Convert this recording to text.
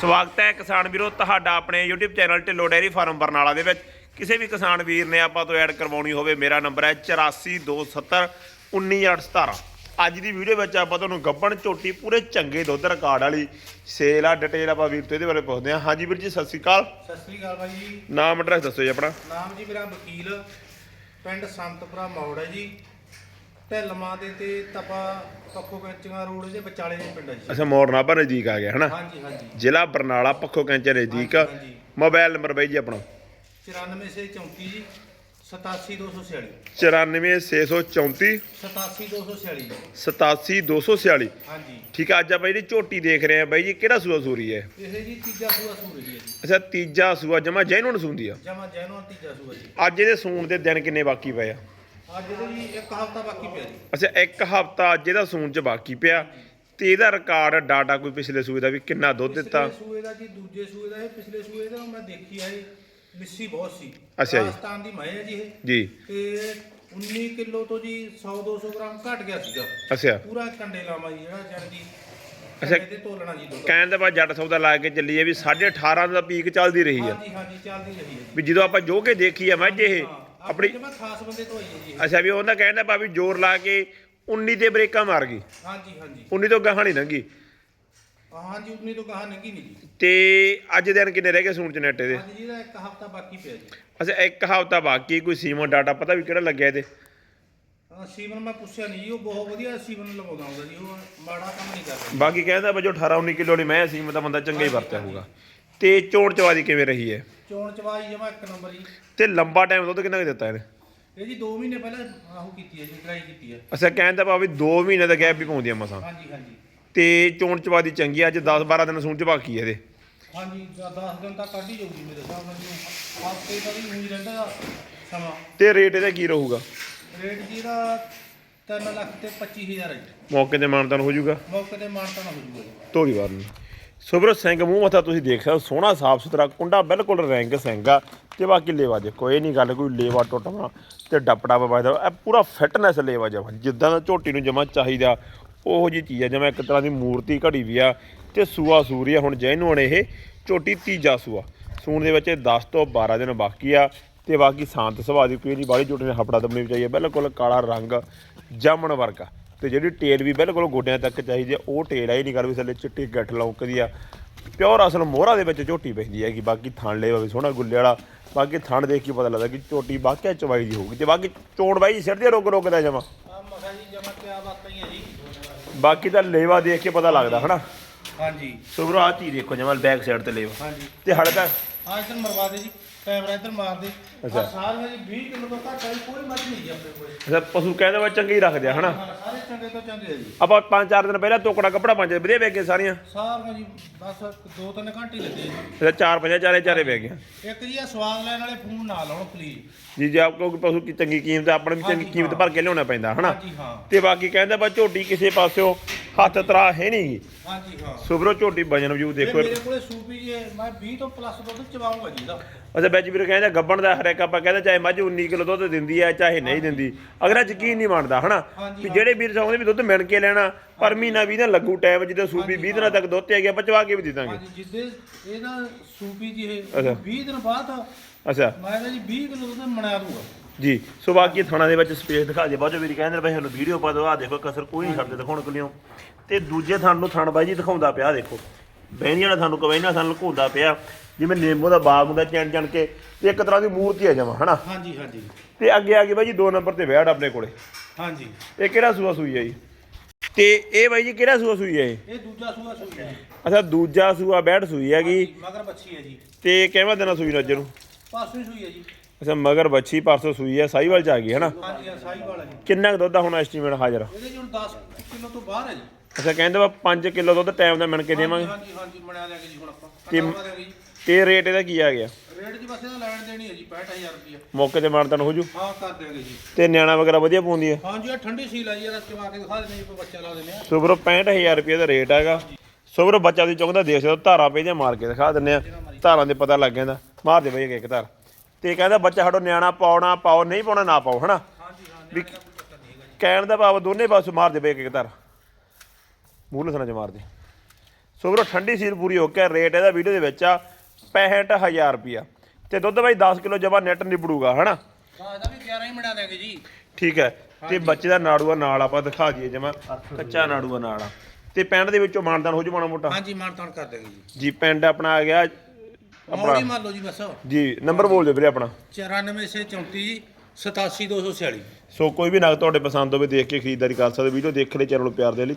ਸਵਾਗਤ ਹੈ ਕਿਸਾਨ ਵੀਰੋ ਤੁਹਾਡਾ ਆਪਣੇ YouTube channel Dhillon dairy farm Barnala ਦੇ ਵਿੱਚ। ਕਿਸੇ ਵੀ ਕਿਸਾਨ ਵੀਰ ਨੇ ਆਪਾਂ ਤੋਂ ਐਡ ਕਰਵਾਉਣੀ ਹੋਵੇ ਮੇਰਾ ਨੰਬਰ ਹੈ 8427 19817 ਅੱਜ ਦੀ ਵੀਡੀਓ ਵਿੱਚ ਆਪਾਂ ਤੁਹਾਨੂੰ ਗੱਬਣ ਝੋਟੀ ਪੂਰੇ ਚੰਗੇ ਦੁੱਧ ਰਿਕਾਰਡ ਵਾਲੀ ਸੇਲ ਆ ਡਿਟੇਲ ਆਪਾਂ ਵੀਰ ਤੋਂ ਇਹਦੇ ਬਾਰੇ ਪੁੱਛਦੇ ਹਾਂ। ਹਾਂਜੀ ਵੀਰ ਜੀ ਸਤਿ ਸ਼੍ਰੀ ਅਕਾਲ। ਸਤਿ ਸ੍ਰੀ ਅਕਾਲ ਭਾਈ ਜੀ। ਨਾਮ ਐਡਰੈਸ ਦੱਸੋ ਜੀ ਆਪਣਾ। ਨਾਮ ਜੀ ਮੇਰਾ ਵਕੀਲ ਪਿੰਡ ਸੰਤਪੁਰਾ ਮੌੜ ਹੈ ਜੀ। ਢਿੱਲਮਾਂ ਦੇ ਤੇ ਤਪਾ ਪੱਖੋ ਕੰਚੀਆਂ ਰੋਡ ਦੇ ਵਿਚਾਲੇ ਦੇ ਪਿੰਡ ਹੈ ਜੀ ਅੱਛਾ ਮੋਰਨਾਬਾ ਨਜ਼ਦੀਕ ਆ ਗਿਆ ਹਨਾ? ਹਾਂਜੀ ਹਾਂਜੀ। ਜ਼ਿਲ੍ਹਾ ਬਰਨਾਲਾ ਪੱਖੋ ਕੈਂਚਰ ਨਜ਼ਦੀਕ। ਹਾਂਜੀ। ਮੋਬਾਈਲ ਨੰਬਰ ਬਾਈ ਜੀ ਆਪਣਾ। 94 ਸੇ 34 ਜੀ 87246 94634 87246 ਜੀ 87246 ਹਾਂਜੀ। ਠੀਕ ਆ ਅੱਜ ਆਪਾਂ ਜਿਹੜੀ ਝੋਟੀ ਦੇਖ ਰਹੇ ਆ ਬਾਈ ਜੀ ਕਿਹੜਾ ਸੂਆ ਸੂਰੀ ਹੈ? ਇਹ ਜੀ ਤੀਜਾ ਸੂਆ ਸੂਰ ਜੀ। ਅੱਛਾ ਤੀਜਾ ਸੂਆ ਜਮਾ ਜੈਨੂਨ ਸੂੰਦੀ ਆ? ਜਮਾ ਜੈਨੋ ਤੀਜਾ ਸੂਆ ਜੀ। ਅੱਜ ਇਹਦੇ ਸੂਣ ਦੇ ਦਿਨ ਕਿੰਨੇ ਬਾਕੀ ਪਏ ਆ? ਅੱਜ ਇਹਦੇ ਜੀ ਇੱਕ ਹਫ਼ਤਾ ਬਾਕੀ ਪਿਆ ਜੀ। ਅੱਛਾ ਇੱਕ ਹਫਤਾ ਅੱਜ ਇਹਦਾ ਸੂਣ ਚ ਬਾਕੀ ਪਿਆ। ਤੇ ਇਹਦਾ ਰਿਕਾਰਡ ਡਾਟਾ ਕੋਈ ਪਿਛਲੇ ਸੂਏ ਦਾ ਵੀ ਕਿੰਨਾ ਦੁੱਧ ਦਿੱਤਾ? ਪਿਛਲੇ ਸੂਏ ਦਾ ਜੀ ਦੂਜੇ ਸੂਏ ਦਾ ਇਹ ਪਿਛਲੇ ਸੂਏ ਦਾ ਮੈਂ ਦੇਖੀ ਆ ਜੀ ਮਿੱਸੀ ਬਹੁਤ ਸੀ। ਅੱਛਾ ਜੀ। ਰਾਜਸਥਾਨ ਦੀ ਮੈਂ ਹੈ ਜੀ ਇਹ। ਜੀ। ਤੇ 19 ਕਿਲੋ ਤੋਂ ਜੀ 100 200 ਗ੍ਰਾਮ ਘਟ ਗਿਆ ਸੀਗਾ। ਅੱਛਾ। ਪੂਰਾ ਕੰਡੇ ਲਾਵਾ ਜੀ ਜਿਹੜਾ ਜਣ ਜੀ ਅੱਛਾ। ਕੰਡੇ ਤੇ ਤੋਲਣਾ ਜੀ ਦੁੱਧ। ਕਹਿਣ ਦਾ ਬਾਅਦ ਜੱਟ ਸੌਦਾ ਲਾ ਕੇ ਚੱਲੀ ਹੈ ਵੀ 18.5 ਦਾ ਪੀਕ ਚੱਲਦੀ ਰਹੀ ਆ। ਹਾਂਜੀ ਹਾਂਜੀ ਚੱਲਦੀ ਰਹੀ ਹੈ ਜੀ। ਵੀ ਜਦੋਂ ਆਪਾਂ ਜੋ ਕੇ ਦੇਖੀ ਆ ਮੱਝ ਇਹ ਹਾਂ, ਆਪਣੀ ਜਮਾ ਖਾਸ ਬੰਦੇ ਤੋਂ ਆਈ ਹੈ ਜੀ ਇਹ। ਅੱਛਾ ਵੀ ਉਹਦਾ ਕਹਿਣ ਦਾ ਬਾ ਵੀ ਜ਼ੋਰ ਲਾ ਕੇ 19 ਤੇ ਬ੍ਰੇਕਾਂ ਮਾਰ ਗਈ। ਹਾਂਜੀ ਹਾਂਜੀ। 19 ਤੋਂ ਗਾਹਾਂ ਨਹੀਂ ਲੰਗੀ ਹਾਂਜੀ ਉਤਨੀ ਤੋਂ ਕਹਾ ਨੰਗੀ ਨਹੀਂ ਜੀ। ਤੇ ਅੱਜ ਦਿਨ ਕਿੰਨੇ ਰਹਿ ਗਏ ਸੂਣ ਚ ਨੈਟ ਇਹਦੇ ਅੱਜ ਜੀ ਦਾ ਇੱਕ ਹਫਤਾ ਬਾਕੀ ਪਿਆ ਜੀ। ਅੱਛਾ ਇੱਕ ਹਫ਼ਤਾ ਬਾਕੀ ਕੋਈ ਸੀਮਨ ਡਾਟਾ ਪਤਾ ਵੀ ਕਿਹੜਾ ਲੱਗਿਆ ਇਹਦੇ? ਹਾਂ ਸੀਵਨ ਮੈਂ ਪੁੱਛਿਆ ਨਹੀਂ ਜੀ ਉਹ ਬਹੁਤ ਵਧੀਆ ਸੀਵਨ ਲਵਾਉਂਦਾ ਹੁੰਦਾ ਜੀ ਉਹ ਮਾੜਾ ਕੰਮ ਨਹੀਂ ਕਰਦਾ ਬਾਕੀ ਕਹਿੰਦਾ ਵਜੋ 18 19 ਕਿਲੋ ਦੀ ਮੈਂ ਸੀਮਨ ਦਾ ਬੰਦਾ ਚੰਗਾ ਹੀ ਵਰਤਿਆ ਹੋਊਗਾ। ਤੇ ਚੋਣ ਚਵਾਦੀ ਕਿਵੇਂ ਰਹੀ ਹੈ? ਚੋਣ ਚਵਾਈ ਜਮਾ ਇੱਕ ਨੰਬਰ ਜੀ। ਤੇ ਲੰਬਾ ਟਾਈਮ ਦੁੱਧ ਕਿੰਨਾ ਕੁ ਦਿੱਤਾ ਇਹਨੇ? ਇਹ ਜੀ 2 ਮਹੀਨੇ ਪਹਿਲਾਂ ਆਹੋ ਕੀਤੀ ਹੈ ਜੀ ਟਰਾਈ ਕੀਤੀ ਹੈ। ਅੱਛਾ ਕਹਿੰਦਾ ਭਾ ਵੀ 2 ਮਹੀਨੇ ਦਾ ਗੈਪ ਵੀ ਪਾਉਂਦੀਆਂ ਮਸਾਂ। ਹਾਂਜੀ ਹਾਂਜੀ। ਤੇ ਚੋਣ ਚਵਾਦੀ ਚੰਗੀ ਆ, ਅੱਜ 10 12 ਦਿਨ ਸੂਣ ਚ ਬਾਕੀ ਹੈ ਇਹਦੇ? ਹਾਂਜੀ 10 ਦਿਨ ਤੱਕ ਕੱਢ ਹੀ ਜਾਊਗੀ ਮੇਰੇ ਹਿਸਾਬ ਨਾਲ ਜੀ। ਹਫ਼ਤੇ ਦਾ ਵੀ ਹੋਈ ਰਹਿੰਦਾ ਸਮਾਂ। ਤੇ ਰੇਟ ਇਹਦਾ ਕੀ ਰਹੂਗਾ? ਰੇਟ ਜੀ ਦਾ 3 ਲੱਖ ਤੇ 25000 ਹੈ ਜੀ। ਮੌਕੇ ਤੇ ਮਾਨਤਾਨ ਹੋ ਜਾਊਗਾ? ਮੌਕੇ ਤੇ ਮਾਨਤਾ ਨਾ ਹੋ ਜੂਗਾ ਧੋਰੀ ਵਾਰ ਨੂੰ। ਸੁਬਰ ਸਿੰਘ, ਮੂੰਹ ਮੱਥਾ ਤੁਸੀਂ ਦੇਖ ਸਕਦੇ ਹੋ, ਸੋਹਣਾ, ਸਾਫ਼ ਸੁਥਰਾ, ਕੁੰਡਾ ਬਿਲਕੁਲ ਰੈਂਕ ਸਿੰਘ ਆ। ਤੇ ਬਾਕੀ ਲੇਵਾ ਦੇ ਕੋਈ ਨਹੀਂ ਗੱਲ ਕੋਈ ਲੇਵਾ ਟੁੱਟਣਾ ਤੇ ਡੱਪੜਾ ਵੱਜਦਾ ਇਹ ਪੂਰਾ ਫਿਟਨੈਸ ਲੇਵਾ ਜਮਾ, ਜਿੱਦਾਂ ਦਾ ਝੋਟੀ ਨੂੰ ਜਮਾ ਚਾਹੀਦਾ, ਉਹੋ ਜੀ ਚੀਜ਼ ਆ, ਜਿਵੇਂ ਇੱਕ ਤਰ੍ਹਾਂ ਦੀ ਮੂਰਤੀ ਘੜੀ ਵੀ ਆ ਤੇ ਸੂਆ ਸੂਰੀਆ ਹੁਣ ਜੈਨੂਨ ਇਹ ਝੋਟੀ ਤੀਜਾ ਸੂਆ। ਸੂਣ ਦੇ ਵਿੱਚ 10 ਤੋਂ 12 ਦਿਨ ਬਾਕੀ ਆ ਤੇ ਬਾਕੀ ਸ਼ਾਂਤ ਸੁਭਾਅ ਦੀ ਕੋਈ ਨਹੀਂ ਬਾਹਲੀ ਝੋਟੀ ਨੇ ਹਫੜਾ ਦਮਣੀ ਵੀ ਚਾਹੀਏ ਬਿਲਕੁਲ ਕਾਲਾ ਰੰਗ ਜਾਮਣ ਵਰਗਾ। ਤੇ ਜਿਹੜੀ ਟੇਲ ਵੀ ਬਿਲਕੁਲ ਗੋਡਿਆਂ ਤੱਕ ਚਾਹੀਦੀ ਆ ਉਹ ਟੇਲ ਆ ਇਹ ਨਹੀਂ ਕਰ ਵੀ ਥੱਲੇ ਚਿੱਟੀ ਗੱਠ ਲੌਂਕਦੀ ਆ। ਪਿਓਰ ਅਸਲ ਮੋਹਰਾ ਦੇ ਵਿੱਚ ਝੋਟੀ ਪੈਂਦੀ ਹੈਗੀ ਬਾਕੀ ਥਣ ਲੈ ਵੀ ਸੋਹਣਾ ਗੁੱਲੇ ਵਾਲਾ ਬਾਕੀ ਥਣ ਦੇਖ ਕੇ ਪਤਾ ਲੱਗਦਾ ਕਿ ਝੋਟੀ ਵਾਕਿਆ ਚਵਾਈ ਦੀ ਹੋਊਗੀ ਤੇ ਬਾਕੀ ਚੋਣ ਬਾਈ ਸਿਰ ਦੇ ਰੋਕ ਰੋਕਦਾ ਜਮਾ। ਆ ਮਖਾ ਜੀ ਜਮਾ ਬਾਕੀ ਤਾਂ ਲੇਵਾ ਦੇਖ ਕੇ ਪਤਾ ਲੱਗਦਾ ਹਨਾ? ਹਾਂਜੀ। ਸੋ ਵੀਰੋ ਆਹ ਚੀਜ਼ ਦੇਖੋ ਜਮਾ ਬੈਕ ਸਾਈਡ ਤੇ ਲੇਵਾ। ਹਾਂਜੀ। ਤੇ ਤਾਂ ਆ ਇੱਧਰ ਮਰਵਾ ਦੇ ਜੀ। ਕੈਮਰਾ ਇੱਧਰ ਮਾਰ ਦੇ ਅੱਛਾ। ਆ ਸਾਰੀਆਂ ਜੀ 20 ਕਿਲੋ ਤੋਂ ਘੱਟ ਵਾਲੀ ਕੋਈ ਮੱਝ ਨਹੀਂ ਜੀ ਆਪਣੇ ਕੋਲੇ। ਅੱਛਾ ਪਸ਼ੂ ਕਹਿੰਦੇ ਵਾ ਚੰਗੇ ਹੀ ਰੱਖਦੇ ਆ ਹਨਾ? ਸਾਰੇ ਚੰਗੇ ਤੋਂ ਚੰਗੇ ਆ ਜੀ। ਆਪਾਂ ਪੰਜ ਚਾਰ ਦਿਨ ਪਹਿਲਾਂ ਤੋਕੜਾ ਕੱਪੜਾ ਪੰਜ ਵਧੀਆ ਵੇਚ ਗਏ ਸਾਰੀਆਂ। ਸਾਰੀਆਂ ਜੀ ਬਸ 2-3 ਘੰਟੇ ਹੀ ਲੱਗੇ ਜੀ। ਅੱਛਾ ਚਾਰ ਪੰਜਾਂ ਚਾਰੇ ਚਾਰੇ ਵੇਚ ਗਏ ਇੱਕ ਜੀ ਆ ਸਵਾਦ ਲੈਣ ਵਾਲੇ ਫੋਨ ਨਾ ਲਾਉਣ ਪਲੀਜ਼ ਜੀ ਜੇ ਆਪ ਕੋਈ ਪਸ਼ੂ ਕੀ ਚੰਗੀ ਕੀਮਤ ਆ, ਆਪਾਂ ਨੂੰ ਵੀ ਚੰਗੀ ਹਾਂਜੀ, ਕੀਮਤ। ਭਰ ਕੇ ਲਿਆਉਣਾ ਪੈਂਦਾ ਹਨਾ? ਹਾਂਜੀ ਹਾਂ। ਤੇ ਬਾਕੀ ਕਹਿੰਦਾ ਬਾ ਝੋਟੀ ਕਿਸੇ ਪਾਸਿਓ ਹੱਥ ਤਰਾ ਹੈ ਨਹੀਂ ਹਾਂਜੀ ਹਾਂ। ਸੁਬਰੋ ਝੋਟੀ ਵਜਨ ਵਜੂ ਇਹ ਦੇਖੋ। ਮੇਰੇ ਕੋਲੇ ਸੂਪੀ ਜੀ ਮੈਂ 20 ਤੋਂ ਪਲੱਸ ਦੁੱਧ ਚਵਾਉਂਗਾ ਜੀ ਇਹਦਾ। ਅੱਛਾ ਵਿੱਚ ਵੀਰ ਕਹਿੰਦਾ ਗੱਬਣ ਦਾ ਹਰੇਕ ਆਪਾਂ ਕਹਿੰਦਾ ਚਾਹੇ ਮੱਝ 19 ਕਿਲੋ ਦੁੱਧ ਦਿੰਦੀ ਹੈ ਚਾਹੇ ਨਹੀਂ ਦਿੰਦੀ। ਅਗਰ ਯਕੀਨ ਨਹੀਂ ਮੰਨਦਾ ਹਨਾ? ਹਾਂਜੀ, ਵੀ। ਜਿਹੜੇ ਵੀਰ ਚਾਹੁੰਦੇ ਵੀ ਦੁੱਧ ਮਿਣ ਕੇ ਲੈਣਾ ਪਰ ਮਹੀਨਾ ਵੀ ਨਾ ਲੱਗੂ ਟਾਈਮ ਜਦੋਂ ਸੂਬੀ 20 ਦਿਨਾਂ ਤੱਕ ਦੁੱਧ ਤੇ ਆ ਗਿਆ ਪਚਵਾ ਕੇ ਵੀ ਦੇ ਦਾਂਗੇ। ਹਾਂਜੀ ਜਿੱਦੇ ਇਹਦਾ ਸੂਪੀ ਜੀ ਇਹ ਅੱਛਾ। 20 ਦਿਨ ਬਾਅਦ ਅੱਛਾ। ਮੈਂ ਤਾਂ ਜੀ 20 ਕਿਲੋ ਦੁੱਧ ਮਣਾ ਦੂੰਗਾ। ਜੀ ਸੋ ਬਾਕੀ ਥਾਣਾ ਦੇ ਵਿੱਚ ਸਪੇਸ ਦਿਖਾ ਦੇ ਬਾਜੋ ਵੀਰ ਕਹਿੰਦੇ ਭਾਈ ਸਾਨੂੰ ਵੀਡੀਓ ਪਾ ਦਿਓ ਆ ਦੇਖੋ ਕਸਰ ਕੋਈ ਨਹੀਂ ਛੱਡਦੇ ਦਿਖਾਉਣ ਕੋਲਿਓ। ਤੇ ਦੂਜੇ ਥਾਣ ਨੂੰ ਥਾਣ ਬਾਈ ਜੀ ਦਿਖਾਉਂਦਾ ਪਿਆ ਦੇਖੋ। ਬਹਿਣੀਆਂ ਨਾਲ ਸਾਨੂੰ ਕਵੈਨਾ ਸਾਨੂੰ ਲੁਕਾਉਂਦਾ ਪਿਆ। ਜਿਵੇਂ ਨਿੰਮੋ ਦਾ ਬਾਗ ਹੁੰਦਾ ਚਣ ਚਣ ਕੇ ਤੇ ਇੱਕ ਤਰ੍ਹਾਂ ਦੀ ਮੂਰਤੀ ਆ ਜਾਵਾ ਹਨਾ? ਹਾਂਜੀ ਹਾਂਜੀ। ਤੇ ਅੱਗੇ ਆ ਗਈ ਬਾਈ ਜੀ 2 ਨੰਬਰ ਤੇ ਵਿਆੜ ਆਪਣੇ ਕੋਲੇ। ਹਾਂਜੀ। ਇਹ ਕਿਹੜਾ ਸੂਆ ਸੂਈ ਹੈ ਜੀ? ਤੇ ਇਹ ਬਾਈ ਜੀ ਕਿਹੜਾ ਸੂਆ ਸੂਈ ਹੈ ਇਹ? ਇਹ ਦੂਜਾ ਸੂਆ ਸੂਈ ਹੈ ਅੱਛਾ ਦੂਜਾ ਸੂਆ ਬੈੜ ਸੂਈ ਹੈਗੀ। ਮਗਰ ਬੱਚੀ ਹੈ ਜੀ। ਤੇ ਕਿਵੇਂ ਦਿਨਾਂ ਸੂਈ ਰੱਜ ਨੂੰ? ਪਾਸੋਂ ਹੀ ਸੂਈ ਹੈ ਜੀ। ਅੱਛਾ ਮਗਰ ਬੱਚੀ ਪਰਸੋਂ ਸੂਈ ਹੈ ਸਾਈਵਾਲ ਚ ਆ ਗਈ ਹਨਾ? ਹਾਂਜੀ ਹਾਂ ਸਾਈ ਵਾਲਾ ਜੀ। ਕਿੰਨਾ ਕੁ ਦੁੱਧ ਆ ਹੁਣ ਐਸਟੀਮੇਟ ਹਾਜ਼ਰ? ਇਹਦੇ ਜੀ ਹੁਣ 10 ਕਿਲੋ ਤੋਂ ਬਾਹਰ ਹੈ ਜੀ। ਅੱਛਾ ਕਹਿੰਦੇ ਵਾ 5 ਕਿਲੋ ਦੁੱਧ ਟਾਈਮ ਦਾ ਮਿਣ ਕੇ ਦੇਵਾਂਗੇ। ਹਾਂਜੀ ਹਾਂਜੀ ਮਣਾ ਦਿਆਂਗੇ ਜੀ ਹੁਣ ਆਪਾਂ। ਤੇ- ਪਤਾ ਦਿਆਂਗੇ ਜੀ ਤੇ ਰੇਟ ਇਹਦਾ ਕੀ ਆ ਗਿਆ? ਰੇਟ ਜੀ ਬਸ ਇਹਦਾ ਲੈਣ ਦੇਣੀ ਹੈ ਜੀ 65000 ਰੁਪਏ ਮੌਕੇ ਤੇ ਮਾਨਤਨ ਹੋ ਜੂ? ਹਾਂ ਕਰ ਦਿਆਂਗੇ ਜੀ। ਤੇ ਨਿਆਣਾ ਵਗੈਰਾ ਵਧੀਆ ਪਾਉਂਦੀ ਹੈ ਹਾਂਜੀ ਇਹ ਠੰਡੀ ਸੀਲ ਹੈ ਜੀ ਇਹਦਾ ਚਵਾ ਕੇ ਦਿਖਾ ਦਿੰਦੇ ਜੀ ਕੋਈ ਬੱਚਾ ਲਾ ਦਿੰਦੇ ਆ। ਸੋ ਵੀਰੋ 65000 ਰੁਪਏ ਦਾ ਰੇਟ ਹੈਗਾ ਸੋ ਬੱਚਾ ਦੀ ਚੁੰਗਦਾ ਦੇਖ ਸਕਦੇ ਹੋ ਧਾਰਾਂ ਪਈਆਂ ਮਾਰ ਕੇ ਦਿਖਾ ਦਿੰਨੇ ਆ। ਧਾਰਾਂ ਦੇ ਪਤਾ ਲੱਗ ਜਾਂਦਾ। ਮਾਰ ਦੇ ਬਈ ਇੱਕ ਧਾਰ। ਤੇ ਕਹਿੰਦਾ ਬੱਚਾ ਸਾਡੋ ਨਿਆਣਾ ਪਾਉਣਾ ਪਾਓ ਨਹੀਂ ਪਾਉਣਾ ਨਾ ਪਾਓ ਹਨਾ? ਵੀ ਕਹਿਣ ਦਾ ਭਾਵ ਦੋਨੇ ਪਾਸੇ ਮਾਰ ਦੇ ਬਈ ਇੱਕ ਧਾਰ। ਮੂੰਹ ਲਸਣਾ ਚ ਮਾਰ ਦੇ। ਸੋ ਵੀਰੋ ਠੰਡੀ ਸੀਲ ਪੂਰੀ ਹੋ ਕੇ ਰੇਟ ਇਹਦਾ ਵੀਡੀਓ ਦੇ ਵਿੱਚ ਆ 65000 ਰੁਪਿਆ ਤੇ ਦੁੱਧ ਬਾਈ 10 ਕਿਲੋ ਜਮਾ ਨੈਟ ਨਿਬੜੂਗਾ ਹਨਾ? ਹਾਂ ਇਹਦਾ ਵੀ 11 ਹੀ ਬਣਾ ਦੇਗੇ ਜੀ। ਠੀਕ ਹੈ ਤੇ ਬੱਚੇ ਦਾ ਨਾੜੂਆ ਨਾਲ ਆਪਾਂ ਦਿਖਾ ਦਈਏ ਜਮਾ ਕੱਚਾ ਨਾੜੂਆ ਨਾਲ। ਆ ਤੇ ਪਿੰਡ ਦੇ ਵਿੱਚੋਂ ਮਾਨਦਾਨ ਹੋ ਜੂ ਮਾੜਾ ਮੋਟਾ? ਹਾਂਜੀ ਮਾਨਤਾਨ ਕਰ ਦੇਗੇ ਜੀ। ਜੀ ਪਿੰਡ ਆਪਣਾ ਆ ਗਿਆ ਮੌੜੀ ਆਪਣਾ ਮੰਨ ਲਓ ਜੀ ਬਸ। ਜੀ ਨੰਬਰ ਬੋਲ ਦਿਓ ਵੀਰੇ ਆਪਣਾ। 94 ਸੇ 34 ਜੀ 87246 ਸੋ ਕੋਈ ਵੀ ਨਗ ਤੁਹਾਡੇ ਪਸੰਦ ਹੋਵੇ ਦੇਖ ਕੇ ਖਰੀਦਦਾਰੀ ਕਰ ਸਕਦੇ ਵੀਡੀਓ ਦੇਖ ਲੈ ਚੈਨਲ ਨੂੰ ਪਿਆਰ ਦੇ ਲਈ